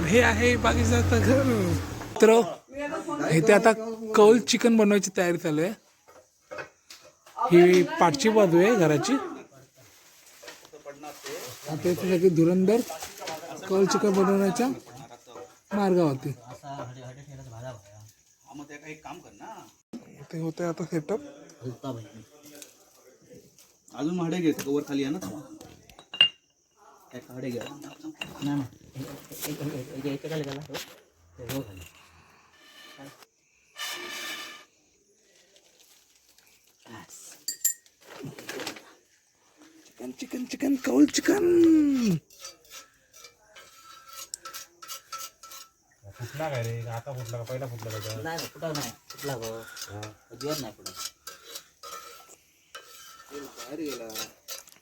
तर हे आहे बाकीचं घर. तर इथे आता कौल चिकन बनवायची तयारी चालू आहे. ही पाठची बाजू आहे घराची. आता इथे सगळी धुरंधर कौल चिकन बनवण्याच्या मार्गावरती हा ते होते आता सेटअप अजून महाडे घेत वर खाली आहे ना. काय काढे घ्या चिकन चिकन चिकन कौल चिकन फुटला काय रे आता फुटला का पहिला फुटला का नाही कुठं नाही कुठला गो अजिबात नाही कुठं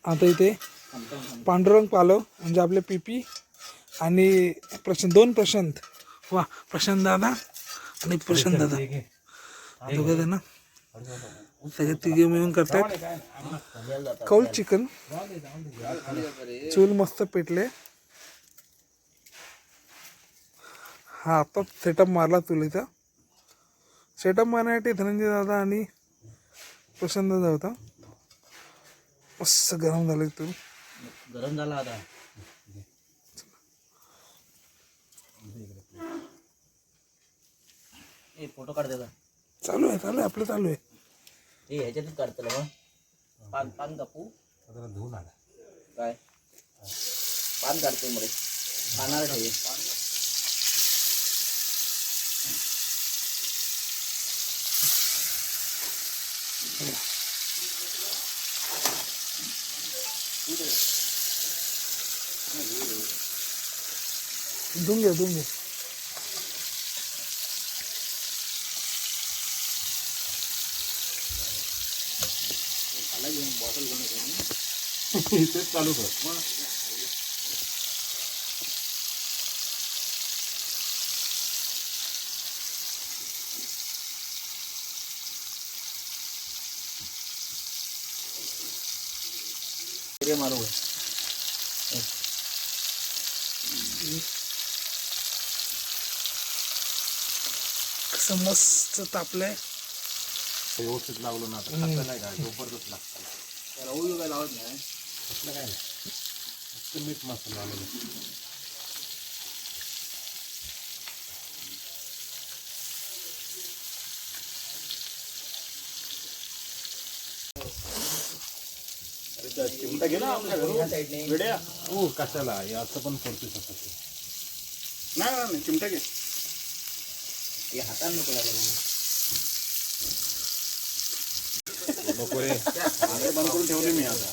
आता इथे पांडुरंग पालव म्हणजे आपले पी पी आणि प्रशांत दोन प्रशांत. वा प्रशांत दादा आणि प्रशांत दादा. दोघं ना सगळे तिघे मिळून करतात कौल चिकन. चूल मस्त पेटले. हा आता सेटअप मारला चुलीचा सेटअप मारण्यासाठी धनंजय दादा आणि प्रशांत दादा होता. मस्त गरम झालं तू गरम झाला आता. ए फोटो काढ त्याचा. चालू आहे चालू आहे आपलं चालू आहे. ए ह्याच्यातच काढतो मग पान पान कापू. धुवून आला काय? पान काढतोयमध्ये पानाला ठेवी. धुवून धुवून घ्या तेच चालू कर. हिरे मारू असं मस्त तापलंय. व्यवस्थित लावलं ना आता नाही का? जोपर्यंत लागतं. राहुल काय लावत नाही. कसलं काय नाही. फक्त मीठ मस्त लावलेलं चिमटा घे ना आपल्या घरून. वेड्या. हो कशाला? हे असं पण करतो शकतो नाही चिमटा घे. हाताने नको रे. बांगडे बंद करून ठेवले मी आता.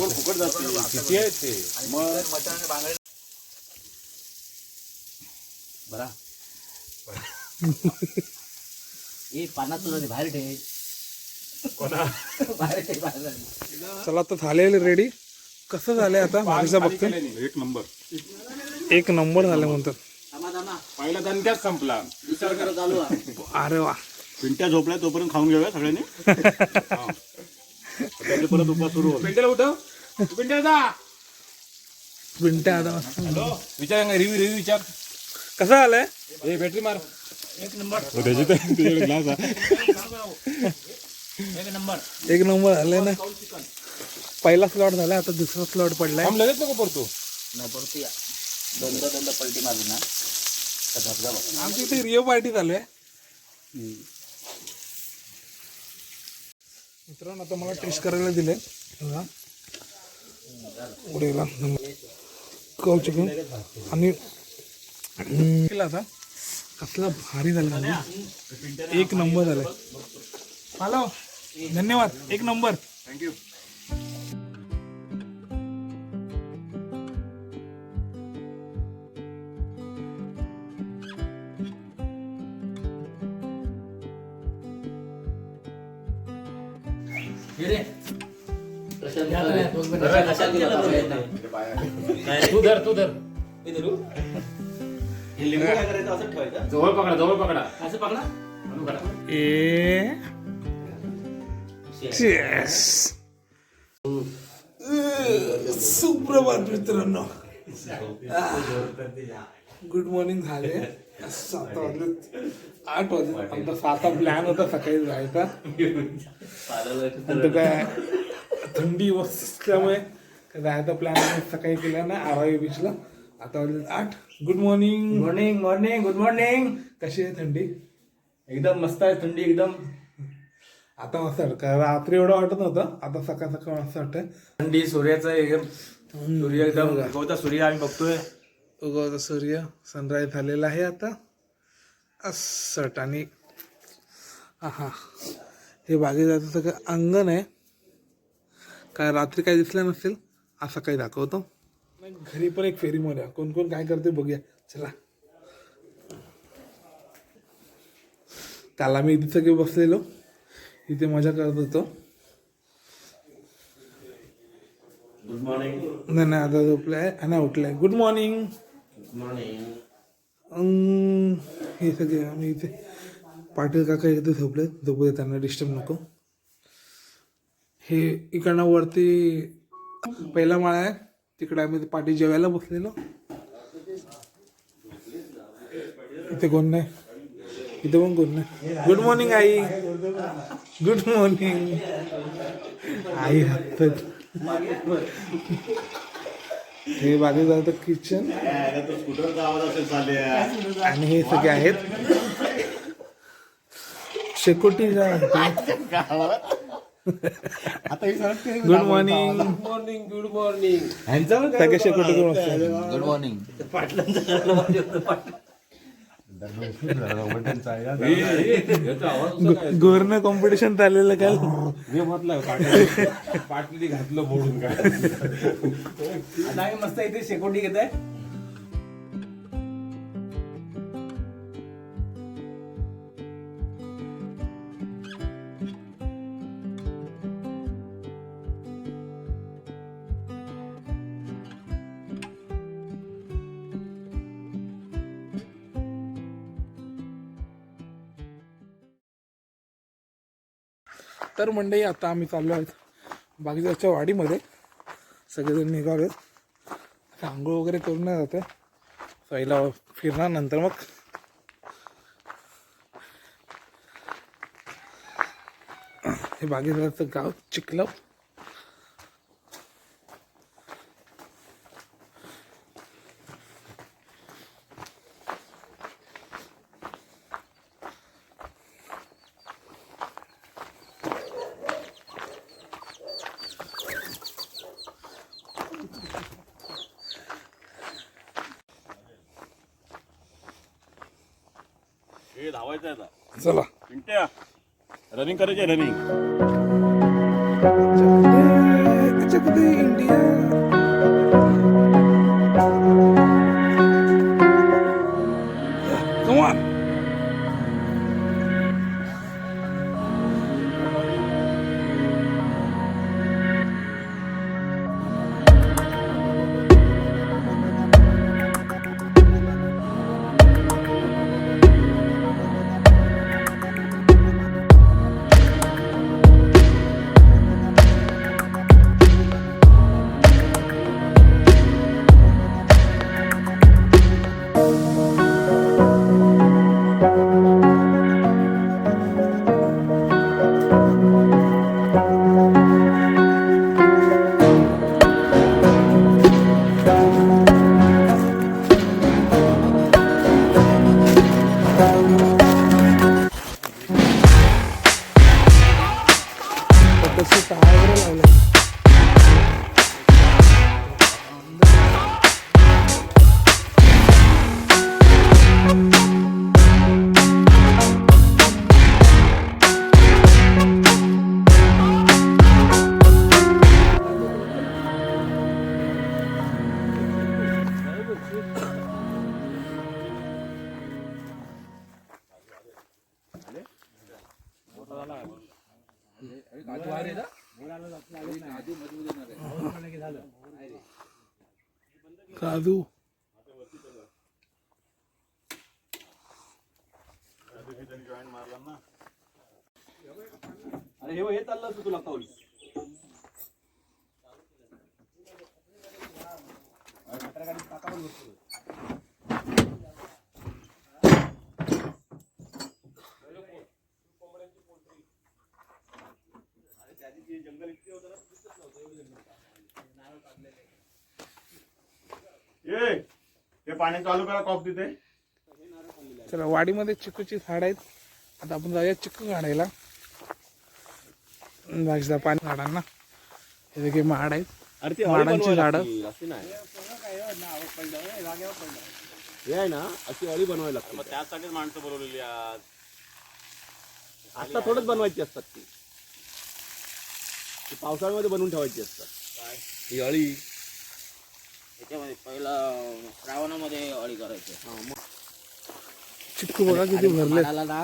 वर फुकट जाते किती आहे ते? मग? बरा. ए पानात तुला ते बाहेर ठेव. चला आता झालेलं रेडी कसं झालंय आता? मागचा बघतो एक नंबर. एक नंबर झालं म्हणतात. पहिला दणक्याच संपला. विचार करा चालू आहे अरे वा. पिंट्या झोपलाय तोपर्यंत खाऊन घेऊया सगळ्यांनी. हा. परत उपास सुरू होईल. पिंट्याला उठव. पिंट्या जा. आता मस्त. विचार रिव्ह्यू रिव्ह्यू विचार. कसं झालंय ए बॅटरी मार. एक नंबर. ग्लास एक नंबर. एक नंबर झालंय ना. पहिला स्लॉट झाला आता दुसरा स्लॉट पडलाय. लगेच नको परतो. नाही परत या दोनदा दोनदा पलटी मारली ना आमच्या इथे रिओ पार्टी चालू आहे. मित्रांनो आता मला टेस्ट करायला दिले. पुढे कव चिकन. आणि आता. कसला भारी झाला एक नंबर झालाय हॅलो धन्यवाद. एक नंबर. थँक्यू तू. धर तू धर. जवळ पकडा जवळ पकडा. असं पकडा. ए. सुप्रभात मित्रांनो. गुड मॉर्निंग झाले. सात वाजले. आठ वाजले आमचा साता प्लॅन होता सकाळी जायचा. पण तो काय थंडी असल्यामुळे जायचा प्लॅन सकाळी केला ना आरावी बीचला आता वाजले आठ. Good morning morning morning good morning कशी आहे थंडी? एकदम मस्त आहे थंडी एकदम. आता मस्त वाटतं. रात्री एवढं वाटत नव्हतं. आता सकाळ सकाळ मस्त वाटतं थंडी सूर्याचं एकदम. सूर्य एकदम उगवता सूर्य आम्ही बघतोय. उगवता सूर्य. सनराईज झालेला आहे आता. असट आणि हा हे बागेचं सगळं अंगण आहे काय रात्री काय दिसलं नसेल आज सकाळी दाखवतो. घरी पण एक फेरी मारूया. कोण कोण काय करते बघूया. चला. काल आम्ही इथे सगळे बसलेलो. इथे मजा करत होतो. गुड मॉर्निंग नाही नाही आता झोपलाय. आणि उठलाय. गुड मॉर्निंग गुड मॉर्निंग हे सगळे आम्ही इथे पाटील काका इथे झोपले झोपू दे त्यांना डिस्टर्ब नको. हे इकडनं वरती पहिला माळा आहे. तिकडे आम्ही पाठी जेवायला बसलेलो. इथे कोण नाही? इथे पण कोण नाही? गुड मॉर्निंग आई. गुड मॉर्निंग आई हातात हे बाजू जातं किचन तो स्कूटरचा आवाज असेल चालले आणि हे सगळे आहेत. शेकोटी ही good morning morning good morning सगळे शेकोटी गुड मॉर्निंग गोरनं कॉम्पिटिशन चाललेलं काल. मी म्हटलं पाटली घातलं मोडून काय? आता आम्ही मस्त इथे शेकोटी घेत आहे तर मंडळी आता आम्ही चाललो आहोत बागीच्या वाडीमध्ये. सगळेजण निघाले. आता आंघोळ वगैरे करून नाही जाते पहिला फिरणार नंतर मग. हे बागेचं गाव चिखलं हे धावायचं आहे आता. चला. पिंट्या रनिंग करायची रनिंग इंडिया. काजू. अरे हे हे चाललं असतं तुला हे पाणी चालू करा तिथे. चला वाडीमध्ये चिकूची झाड आहेत. आता आपण जाऊया चिकू काढायला. जायचं पाणी झाडांना. हे देखील माड आहेत. ती माडांची झाडं. हे आहे? ना अशी अळी बनवावी लागते. मग त्यासाठीच माणसं बोलवलेली आज आता थोडंच बनवायची असतात ती. ती पावसाळ्यामध्ये बनवून ठेवायची असतात. ही अळी. त्याच्यामध्ये पहिला श्रावणामध्ये अळी करायची. चिक्कू बघा किती भरले माडाला ना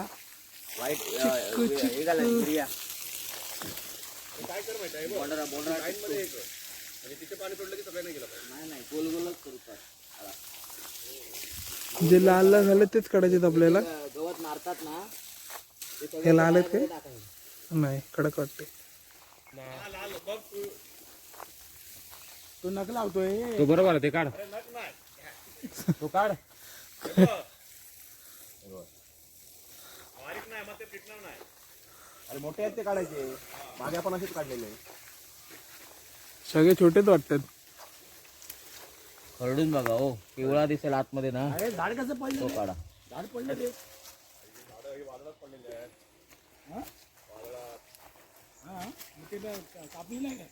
वाईट अ, हे घालायचं, युरिया. बोंडरा- बोंडरा टिकतो. नाही नाही गोल गोलच करतात जे लाल लाल झाले तेच काढायचे आपल्याला. गवत मारतात ना ते सगळं हे लाल आहेत काय? टाकायचं. नाही कडक वाटते तो नक लावतोय. तो बरोबर आहे ते काढ. तो काढ. अरे मोठे आहेत ते काढायचे. मागे आपण असेच काढलेले. सगळे छोटेच वाटतात. खरडून बघा हो. पिवळा दिसेल आतमध्ये ना. अरे झाड कसं पडलं तो काढा. झाड पडलं ते कापली नाही का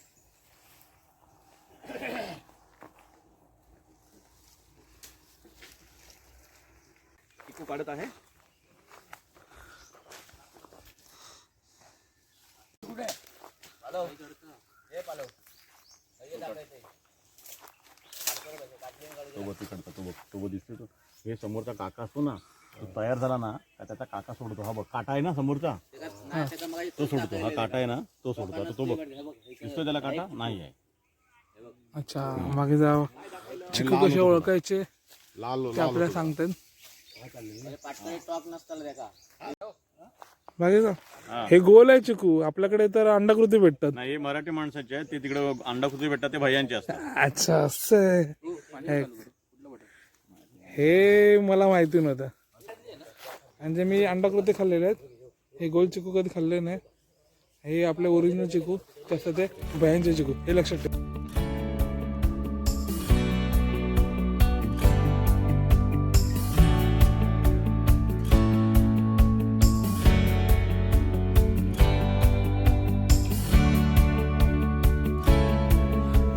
चिकू काढत आहे. तो बघ तिकडचा तो बघ तो बघ दिसतोय तो. हे समोरचा काका असतो ना तो तयार झाला ना का त्याचा काका सोडतो. हा बघ काटा आहे ना समोरचा. तो सोडतो. हा काटा आहे ना तो सोडतो. आता तो बघ. दिसतोय त्याला काटा? नाही आहे. अच्छा मागे जाव चिकू कसे ओळखायचे? लाल ते आपल्याला सांगतात टॉप नसताना मागे जा. हे. गोल आहे चिकू आपल्याकडे तर अंडाकृती भेटतात. नाही हे मराठी माणसाचे आहेत. ते तिकडे अंडाकृती भेटतात. ते भैयांचे असतात. अच्छा असं. आहे. हे- हे मला माहिती नव्हतं. म्हणजे मी अंडाकृती खाल्लेले आहेत. हे गोल चिकू कधी खाल्ले नाही. हे आपले ओरिजिनल चिकू तसं ते बयांचे चिकू हे लक्षात ठेव.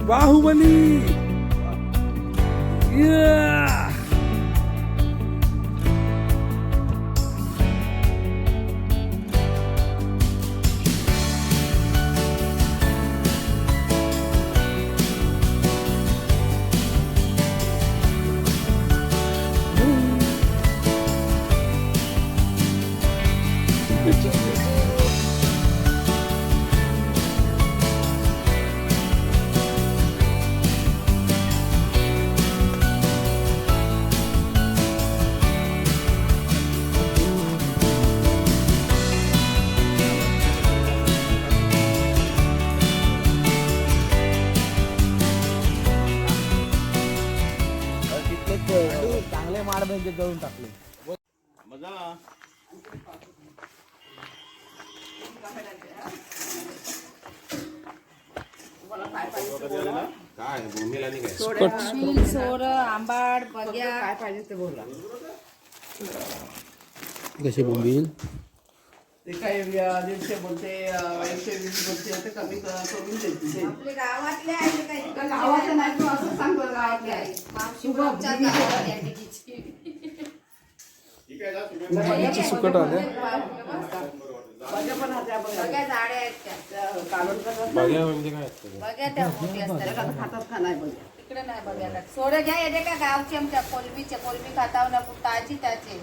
बाहुबली! मील, सोर आंबाड बग्या काय पाहिजे ते बोला कशी बोंबील? ते काय अं, दीडशे बोलते एकशे वीस बोलते ते कमी करून देते. गावातले आहे काही गावाचं नाही तू असं सांग गावातले आहे मावशी गावातली आहे. तिची. पाण्याची सुकट आले माझ्या पण हात्या बघ बग्या झाडे आहेत त्या. त्या काढून कसं बग्या त्या मोठी असतात. त्याला खातात का नाही बघ तिकडे नाही बघायला सोडे घ्या येते का गावचे आमच्या कोलबी खाताव ना ताजी त्याचे.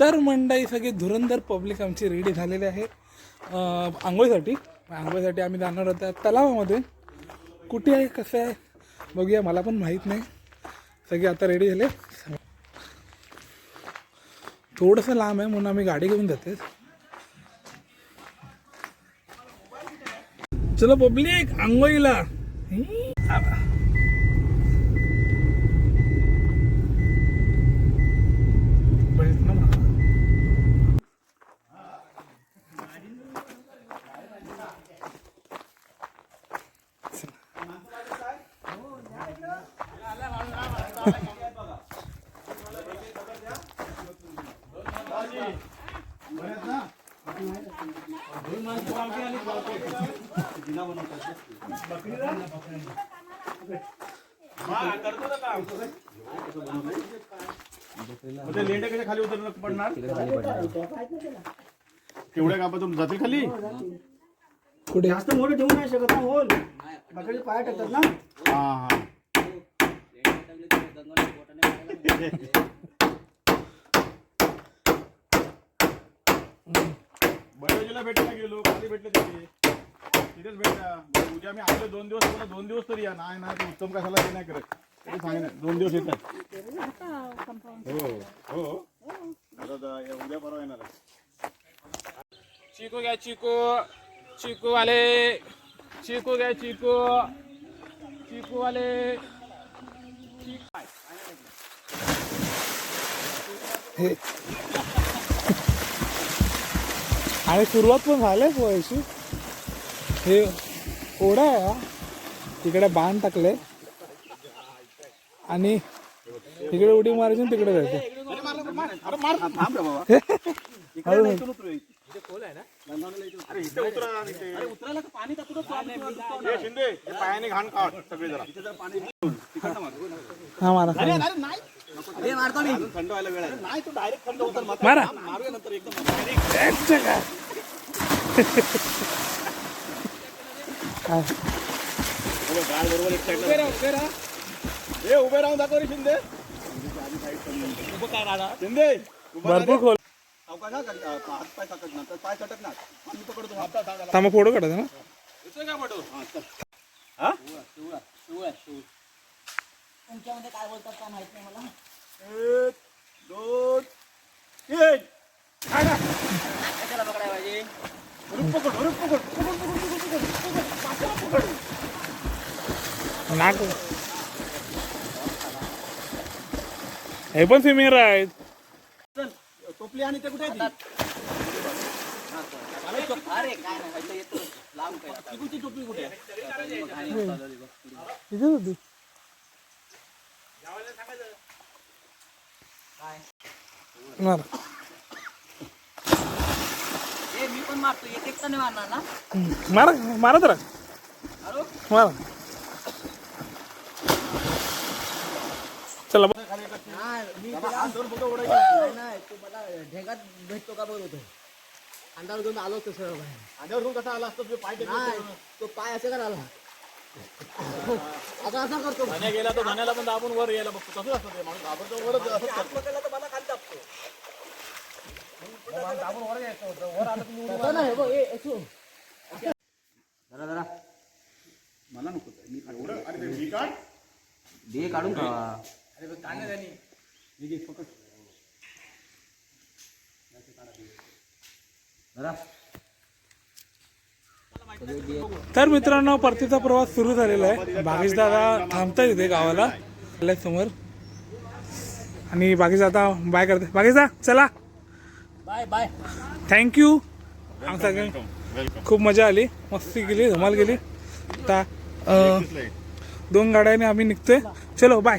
तर मंडई सगळी धुरंधर पब्लिक आमची रेडी झालेली आहे. अं, आंघोळीसाठी. आंघोळीसाठी आम्ही जाणार होत्या तलावामध्ये. कुठे आहे कसं आहे बघूया मला पण माहीत नाही. सगळे आता रेडी झाले. थोडंसं लांब आहे म्हणून आम्ही गाडी घेऊन जाते चलो पब्लिक आंघोळीला. ही. लेंडे कशा खाली उतर पडणार? केवढ्या कापातून? जातील खाली? कुठे? जास्त मोठे ठेवू नाही शकत ना होल. बकरीचे पाय टाकतात ना. हा हा. बळेजीला भेटायला गेलो खाली भेटले तिथे. तिथेच भेटा. उद्या मी आपले दोन दिवस दोन दिवस तरी या. नाही ते उत्तम कशाला हे नाही करत. दोन दिवस येतात हो हो. आता उद्या परवा येणार. चिकू घ्या चिकू. चिकू वाले चिकू. घ्या चिकू चिकू वाले हे. आणि सुरुवात पण झाली पोहायची. हे ओढा आहे. तिकडे बाण टाकले. आणि तिकडे उडी मारायची तिकडे जायचं. अरे इथे उतरा आणि ते- शिंदे पायाने घाण काढ सगळे जरा. मारा मारा. हा. उभे राहून दाखव रे शिंदे. उभं काय राहणार शिंदे. भरपूर खोल हात पाय ना तर पाय सटक ना मी पकडतो हात पाय सावकाश. थांबा फोटो काढायचा ना हा? तुमच्यामध्ये काय बोलतात काय माहीत नाही मला. एक दोन तीन. कशाला पकडाय पाहिजे? हुरूप पकड पकड पकड, पकड, पकड, पकड, पकड, पाठीला पकड. नाक. हे पण स्विमिंग आहेत टोपली आणि ते कुठे आहे ती? चिकूची टोपली कुठे आहे इथेच होती मारा ए मी पण मारतो एक नाही मारणार ना मारा. चला बघ. नाही नाही तू मला ढेगात भेटतो का बोलतो अंधार घेऊन आलो तसं अंड्यावर घेऊन कसा आला असतो तुझे पाय टेकले नाही असते. तो पाय असं करायला आता असा करतो धान्या गेला तर धान्याला पण दाबून वर यायला बघतो तसंच असतं ते माणूस घाबरतो वरच असंच करतो. तसं नाही बघ ए असो मला नको एवढं अरे ते मी काढ. दे काढून खा तर मित्रांनो परतीचा प्रवास सुरू झालेला आहे. बागेश दादा थांबताय इथे गावाला. समोर. आणि बागेश दादा बाय करते बागेश दा चला. बाय बाय थँक्यू आमचा खूप मजा आली. मस्ती केली धमाल केली. आता दोन गाड्याने आम्ही निघतोय. चलो बाय